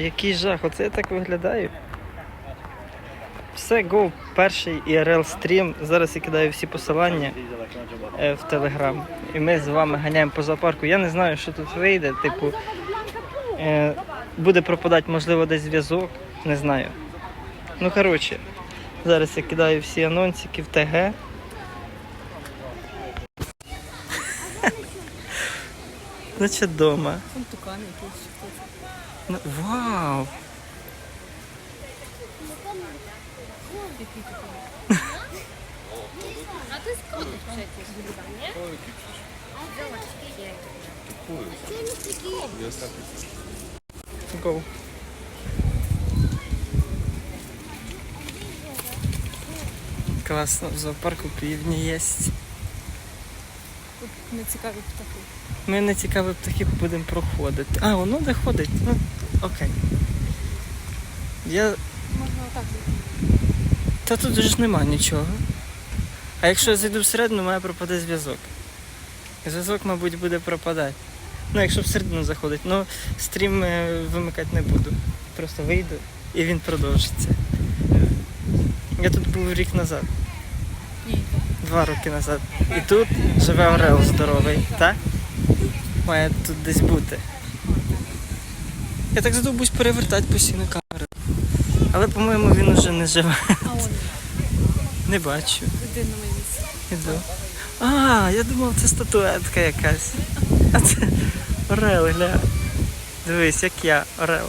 Який жах, оце я так виглядаю. Все, go, перший IRL стрім. Зараз я кидаю всі посилання е, в Телеграм. І ми з вами ганяємо по зоопарку. Я не знаю, що тут вийде. Типу, е, буде пропадати, можливо, десь зв'язок. Не знаю. Ну, коротше, зараз я кидаю всі анонсики в ТГ. Наче вдома. Там тукан якийсь. Ну, Вау! А skąd przecież chyba, nie? Go. Класно, в зоопарку півдні є. Тут нецікаві птахи. Ми не цікаві птахи будемо проходити. А, воно де ходить. Окей. Я. Можна отак. Та тут ж нема нічого. А якщо я зайду всередину, має пропаде зв'язок. Зв'язок, мабуть, буде пропадати. Ну, якщо всередину заходить, ну стрім е, вимикати не буду. Просто вийду і він продовжиться. Я тут був рік назад, Ні, два роки назад. І тут живе Орел здоровий, так? Має тут десь бути. Я так задовбусь перевертати постійно камеру. Але, по-моєму, він уже не живе. а он Не бачу. на місце. Іду. А, я думав, це статуетка якась. А це Орел, гля. Дивись, як я, Орел.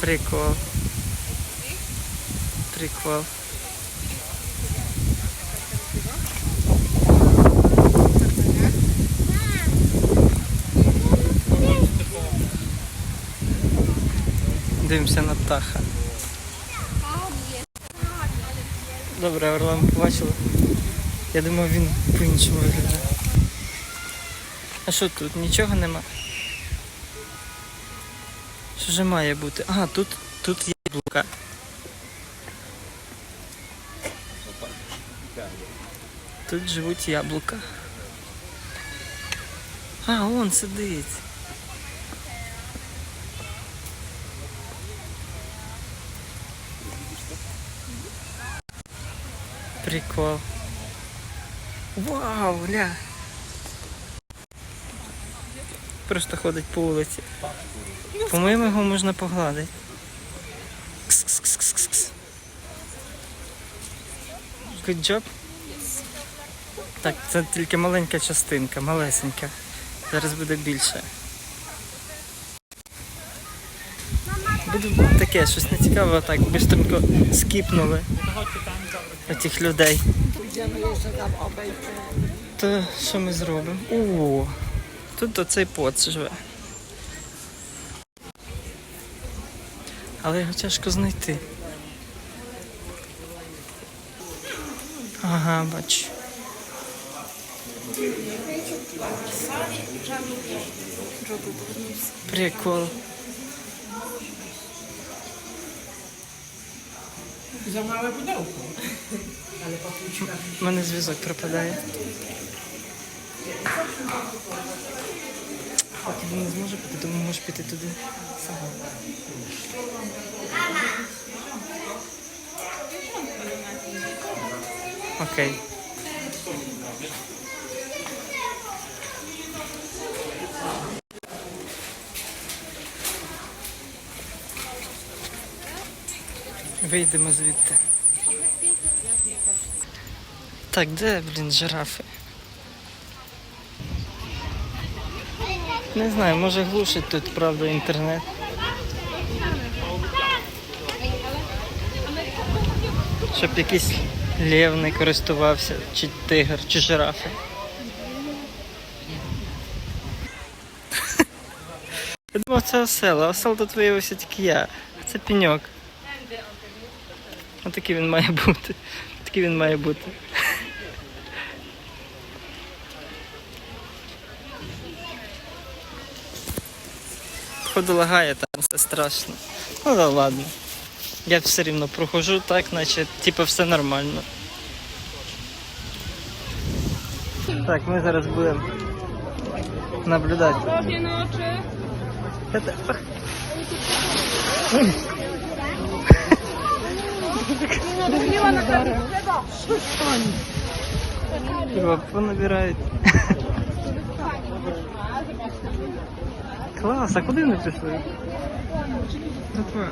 Прикол. Прикол. Дивимося на птаха. Добре, Орлан побачили. Я думав, він по-іншому виглядає. А що тут? Нічого нема? Що ж має бути? Ага, тут, тут є яблука. Тут живуть яблука. А, он сидить. Прикол. Вау, ля. Просто ходить по вулиці. По-моєму, його можна погладити. Кс-кс-кс-кс-кс. Good job. Так, це тільки маленька частинка, малесенька. Зараз буде більше. Буде таке, щось нецікаве, так, бистренько скіпнули цих людей. То що ми зробимо? О, тут оцей поц живе. Але його тяжко знайти. Ага, бачу. Прикол. За мałe pudełko. У мене зв'язок пропадає. А тобі не зможе піти, тому можеш піти туди сама. Окей. Вийдемо звідти. Так, де, блін, жирафи? Не знаю, може глушить тут, правда, інтернет. Щоб якийсь лев не користувався, чи тигр, чи жирафи. Я думав, це осел, а осел тут виявився тільки я. Це пеньок. Отакий він має бути. Такий він має бути. Походу лагає там, це страшно. Ну да ладно. Я все рівно прохожу так, наче типу все нормально. Так, ми зараз будемо наблюдати Это... Його понабирають. Клас, а куди вони пішли? Затвор.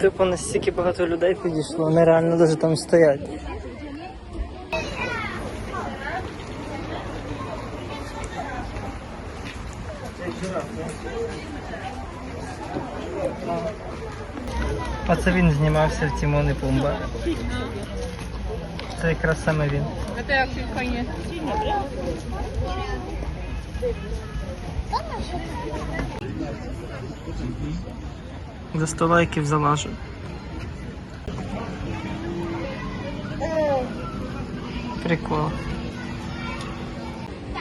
Типу настільки багато людей підійшло, нереально дуже там стоять. А це він знімався в Тімон і Пумба. Це якраз саме він. A to fajnie. 100 лайків залажу. Прикол.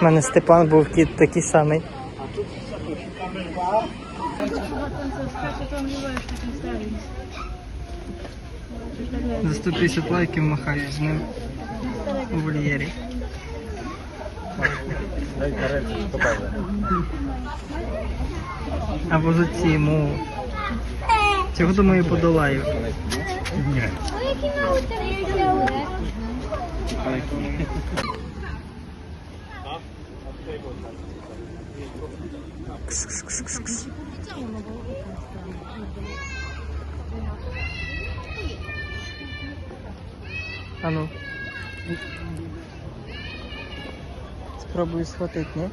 У мене Степан був кіт такий самий. За 150 лайків махаю з ним у вольєрі. Або за ці йому. Цього думаю подолаю. А ну. Спробую схватити, ні?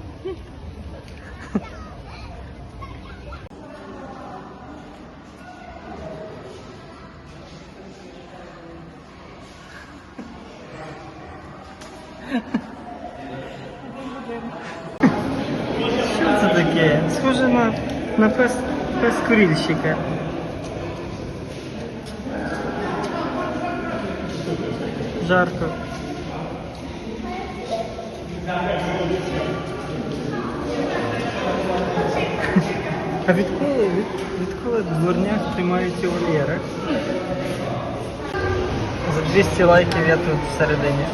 Що це таке? Схоже на, на пес, пес курільщика. Жарко. А відколи, від, відколи дворняк тримаються у вольєрах? За 200 лайків я тут всередині.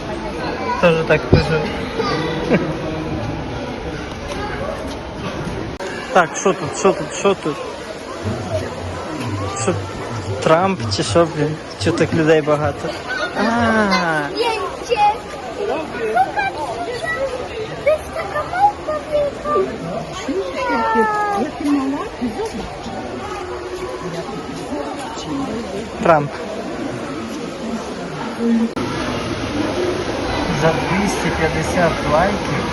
Теж так пишу. Так, що тут, що тут, що тут? Що Трамп чи що, блін? Так людей багато? А, Трамп. За 250 лайків.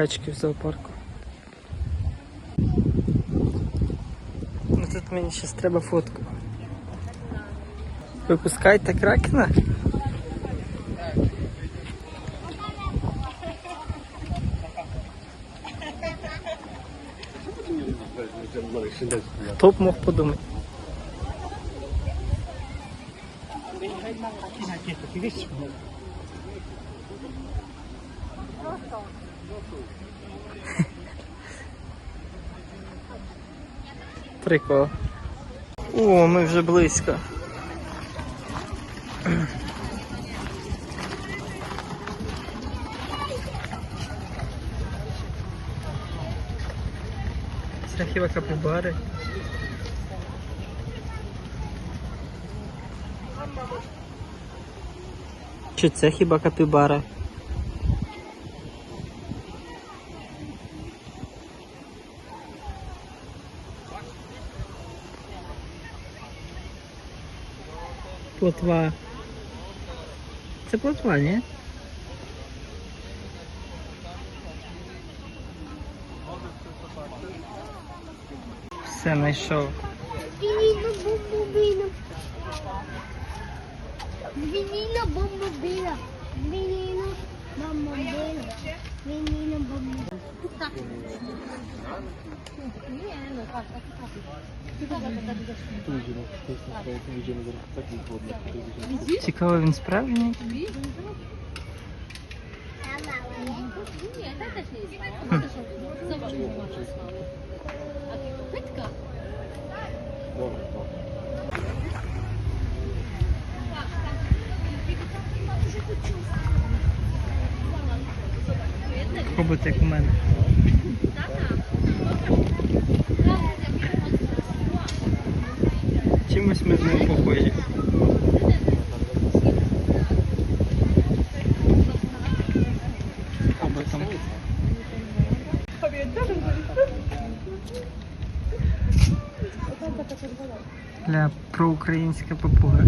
Качки в зоопарку. Ну тут мені ще треба фотку. Випускайте кракена? Хто б мог подумати? Прикол. О, ми вже близько. Це хіба капібари? Чи це хіба капібара? Плотва. Це плотва, ні? Все знайшов. Vinino bombobino. Vinino bombobino. Vinino bombobino. Vinino bombobino. Цікаво, він справжній. Хобот, як у мене. Чимось ми з ним похожі. Хоботом. Ля проукраїнська папуга.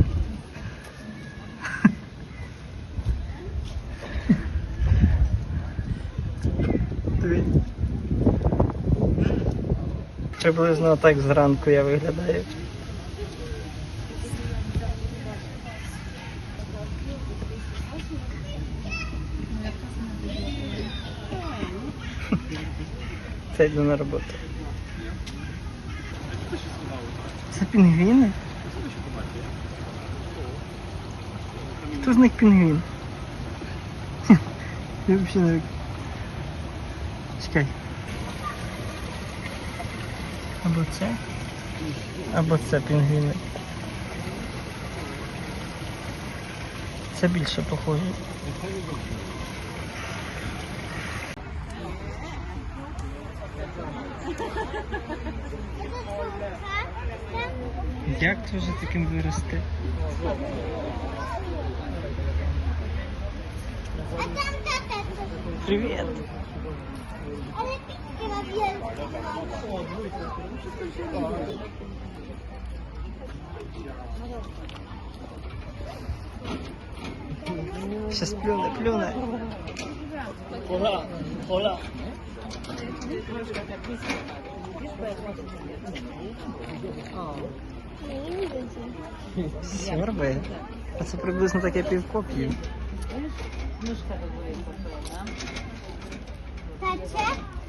Приблизно так зранку я виглядаю. Це йду на роботу. Це пінгвіни? Хто з них пінгвін? Я взагалі не... Чекай. Або це, або це пінгвіни. Це більше похоже. Як ти вже таким вирости? Привіт! Ma wielkie. Щас плюне, плюне. Сьорби. А це приблизно таке півкоп'ї. Tacie? To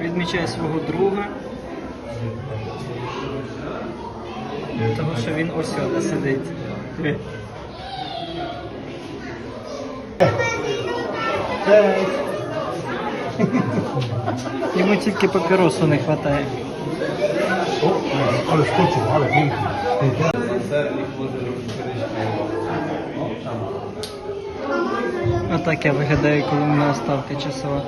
Відмічаю свого друга. Тому що він ось сюди сидить. Йому тільки папіросу не вистачає. Skoczył, ale pięknie. Отак я виглядаю, коли мене ставка часова.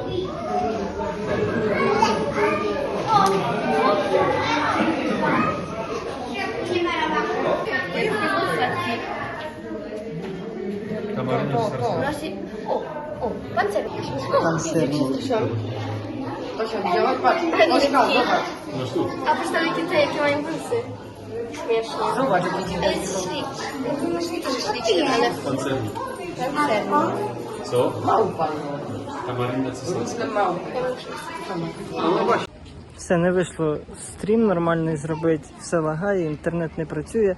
Панцирний. Śliczny, ale... Pancerny. Co? Małpa. Tamarynda cesarská. Все не вийшло стрім нормальний зробити, все лагає, інтернет не працює.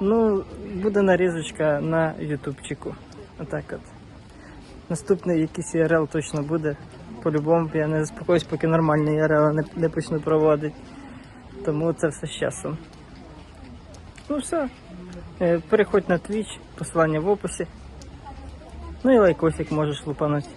Ну, буде нарізочка на ютубчику. Отак от. Наступний якийсь ІРЛ точно буде. По-любому я не заспокоюсь, поки нормальний ІРЛ не, не почну проводити. Тому це все з часом. Ну все. Е, Переходь на Twitch, посилання в описі. Ну і лайкосик можеш лупанути.